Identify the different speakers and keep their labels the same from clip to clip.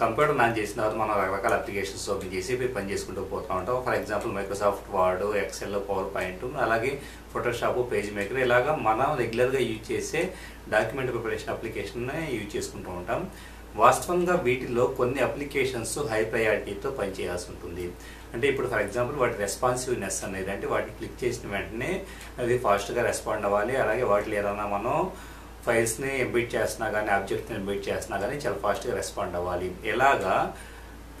Speaker 1: Computer non చేసిన తర్వాత మనం రకరకాల అప్లికేషన్స్ ఓపెన్ చేసి పని చేసుకుంటూ పోతూ ఉంటాం. For example Microsoft Word Excel PowerPoint అలాగే ఫోటోషాప్ పేజ్ మేకర్ ఇలాగా మనం రెగ్యులర్గా యూజ్ చేసే డాక్యుమెంట్ ప్రిపరేషన్ అప్లికేషన్ని యూజ్ చేసుకుంటూ ఉంటాం. వాస్తవంగా వీటిలో కొన్ని అప్లికేషన్స్ హై ప్రయారిటీతో పనిచేయాల్సి ఉంటుంది. అంటే ఇప్పుడు ఫర్ ఎగ్జాంపుల్ వాటి రెస్పాన్సివ్నెస్ అనేది అంటే వాటిని క్లిక్ చేసిన వెంటనే అది ఫాస్ట్గా రెస్పాండ్ అవ్వాలి. అలాగే వాటిలో ఏదైనా మనం ఫైల్స్ని ఎంబిట్ చేస్తున్నా కానీ ఆబ్జెక్ట్ని ఎంబిట్ చేస్తున్నా కానీ చాలా ఫాస్ట్గా రెస్పాండ్ అవ్వాలి. ఎలాగా?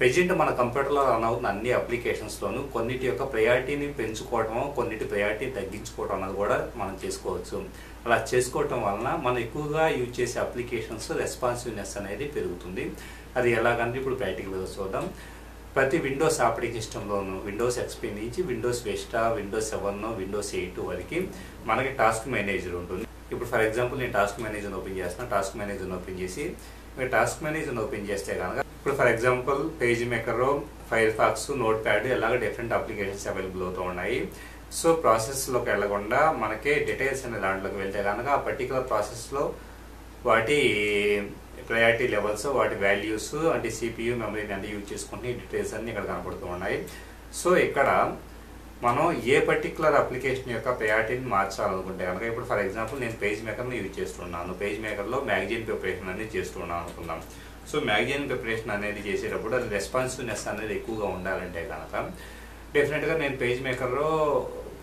Speaker 1: ప్రెజెంట్ మన కంప్యూటర్లో రన్ అవుతున్న అన్ని అప్లికేషన్స్లోనూ కొన్నిటి యొక్క ప్రయారిటీని పెంచుకోవడము కొన్నిటి ప్రయారిటీని తగ్గించుకోవడం అన్నది కూడా మనం చేసుకోవచ్చు. అలా చేసుకోవటం వలన మనం ఎక్కువగా యూజ్ చేసే అప్లికేషన్స్ రెస్పాన్సివ్నెస్ అనేది పెరుగుతుంది. అది ఎలాగంటే ఇప్పుడు ప్రాక్టికల్గా చూద్దాం. ప్రతి విండోస్ ఆపరేటింగ్ సిస్టంలోను విండోస్ ఎక్స్పీ నుంచి Windows Vista Windows seven Windows eight వరకు మనకి టాస్క్ మేనేజర్ ఉంటుంది. ఇప్పుడు ఫర్ ఎగ్జాంపుల్ నేను టాస్క్ మేనేజర్ని ఓపెన్ చేస్తాను టాస్క్ మేనేజర్ని ఓపెన్ చేసి మీరు టాస్క్ మేనేజర్ని ఓపెన్ చేస్తే కనుక ఇప్పుడు for example PageMaker Firefox Notepad ఇలాగ డిఫరెంట్ అప్లికేషన్స్ అవైలబుల్ అవుతూ ఉన్నాయి. సో ప్రాసెస్లోకి వెళ్ళకుండా మనకి డీటెయిల్స్ అనే దాంట్లోకి వెళ్తే కనుక ఆ పర్టికులర్ ప్రాసెస్లో వాటి ప్రయారిటీ లెవెల్స్ వాటి వాల్యూస్ అంటే సిపియు మెమరీని అంటే యూజ్ చేసుకుంటే డీటెయిల్స్ అన్ని ఇక్కడ కనపడుతూ ఉన్నాయి. సో ఇక్కడ మనం ఏ పర్టికులర్ అప్లికేషన్ యొక్క ప్రయారిటీని మార్చాలనుకుంటే కనుక ఇప్పుడు ఫర్ ఎగ్జాంపుల్ నేను పేజ్ మేకర్ని యూజ్ చేస్తున్నాను. పేజ్ మేకర్లో మ్యాగజైన్ ప్రిపరేషన్ అనేది చేస్తున్నాను అనుకుందాం. సో మ్యాగజైన్ ప్రిపరేషన్ అనేది చేసేటప్పుడు అది రెస్పాన్సివ్నెస్ అనేది ఎక్కువగా ఉండాలంటే కనుక డెఫినెట్గా నేను పేజ్ మేకర్లో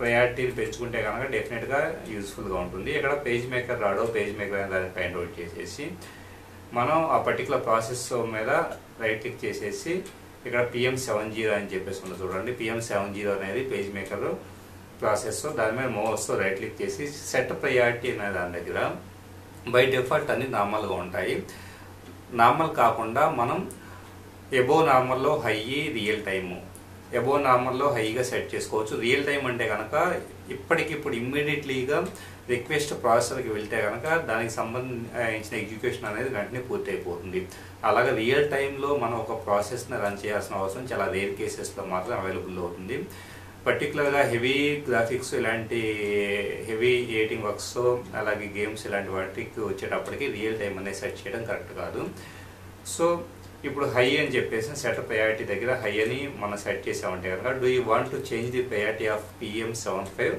Speaker 1: ప్రయారిటీని పెంచుకుంటే కనుక డెఫినెట్గా యూస్ఫుల్గా ఉంటుంది. ఇక్కడ పేజ్ మేకర్ రాడో పేజ్ మేకర్ అనే దాన్ని ఫైండ్ అవుట్ చేసేసి మనం ఆ పర్టికులర్ ప్రాసెస్ మీద రైట్ క్లిక్ చేసేసి ఇక్కడ పిఎం సెవెన్ జీరో అని చెప్పేసి ఉంది చూడండి. పిఎం సెవెన్ జీరో అనేది పేజ్ మేకర్ ప్రాసెస్ దాని మీద మోస్ రైట్ క్లిక్ చేసి సెట్ ప్రయారిటీ అనే దాని దగ్గర బై డిఫాల్ట్ అన్ని నార్మల్గా ఉంటాయి. నార్మల్ కాకుండా మనం ఎబో నార్మల్లో హై రియల్ టైము ఎబో నార్మల్లో హైగా సెట్ చేసుకోవచ్చు. రియల్ టైం అంటే కనుక ఇప్పటికిప్పుడు ఇమ్మీడియట్లీగా రిక్వెస్ట్ ప్రాసెసర్కి వెళ్తే కనుక దానికి సంబంధించిన ఎగ్జిక్యూషన్ అనేది వెంటనే పూర్తి అయిపోతుంది అలాగే రియల్ టైంలో మనం ఒక ప్రాసెస్ని రన్ చేయాల్సిన అవసరం చాలా రేర్ కేసెస్లో మాత్రం అవైలబుల్ అవుతుంది. పర్టికులర్గా హెవీ గ్రాఫిక్స్ ఇలాంటి హెవీ ఎడిటింగ్ వర్క్స్ అలాగే గేమ్స్ ఇలాంటి వాటికి వచ్చేటప్పటికి రియల్ టైం అనేది సెట్ చేయడం కరెక్ట్ కాదు. సో ఇప్పుడు హై అని చెప్పేసి సెట్ ప్రయారిటీ దగ్గర హై అని మనం సెట్ చేసామంటే కనుక do you want to change the priority of P M seven five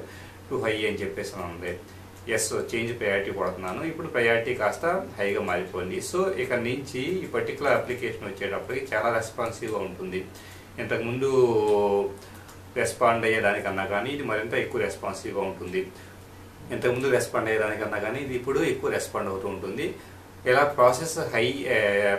Speaker 1: to high అని చెప్పేసి ఉంది. ఎస్ చేంజ్ ప్రయారిటీ కొడుతున్నాను. ఇప్పుడు ప్రయారిటీ కాస్త హైగా మారిపోయింది. సో ఇక్కడ నుంచి ఈ పర్టికులర్ అప్లికేషన్ వచ్చేటప్పటికి చాలా రెస్పాన్సివ్గా ఉంటుంది. ఇంతకుముందు రెస్పాండ్ అయ్యేదానికన్నా కానీ ఇది మరింత ఎక్కువ రెస్పాన్సివ్గా ఉంటుంది. ఇంతకుముందు రెస్పాండ్ అయ్యేదానికన్నా కానీ ఇది ఇప్పుడు ఎక్కువ రెస్పాండ్ అవుతూ ఉంటుంది. ఇలా ప్రాసెస్ హై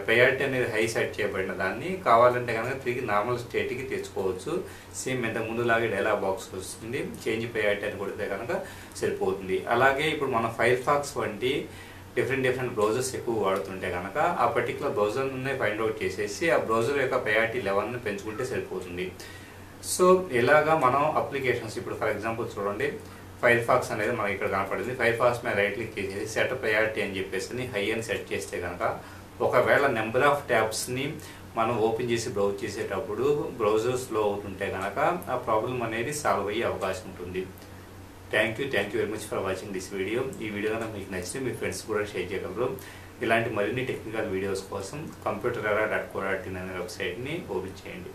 Speaker 1: ప్రయారిటీ అనేది హై సెట్ చేయబడిన దాన్ని కావాలంటే కనుక తిరిగి నార్మల్ స్టేట్కి తెచ్చుకోవచ్చు. సేమ్ ఇంతకు ముందులాగే డైలా బాక్స్ వస్తుంది. చేంజ్ ప్రయారిటీ అని కొడితే కనుక సరిపోతుంది. అలాగే ఇప్పుడు మన ఫైర్ ఫాక్స్ వంటి డిఫరెంట్ డిఫరెంట్ బ్రౌజర్స్ ఎక్కువ వాడుతుంటే కనుక ఆ పర్టికులర్ బ్రౌజర్ని ఫైండ్ అవుట్ చేసేసి ఆ బ్రౌజర్ యొక్క ప్రయారిటీ లెవెల్ని పెంచుకుంటే సరిపోతుంది. సో ఇలాగా మనం అప్లికేషన్స్ ఇప్పుడు ఫర్ ఎగ్జాంపుల్ చూడండి. ఫైర్ ఫాక్స్ అనేది మనకి ఇక్కడ కనపడింది. ఫైర్ ఫాక్స్ మీద రైట్ క్లిక్ చేసేసి సెట్ ప్రయారిటీ అని చెప్పేసి హై అని సెట్ చేస్తే కనుక ఒకవేళ నెంబర్ ఆఫ్ ట్యాబ్స్ని మనం ఓపెన్ చేసి బ్రౌజ్ చేసేటప్పుడు బ్రౌజర్ స్లో అవుతుంటే కనుక ఆ ప్రాబ్లం అనేది సాల్వ్ అయ్యే అవకాశం ఉంటుంది. Thank you thank you very much for watching this video ఈ వీడియో కనుక మీకు నచ్చితే మీ ఫ్రెండ్స్ కూడా షేర్ చేయగలరు. ఇలాంటి మరిన్ని టెక్నికల్ వీడియోస్ కోసం computer dot co dot in అనే వెబ్సైట్ని ఓపెన్ చేయండి.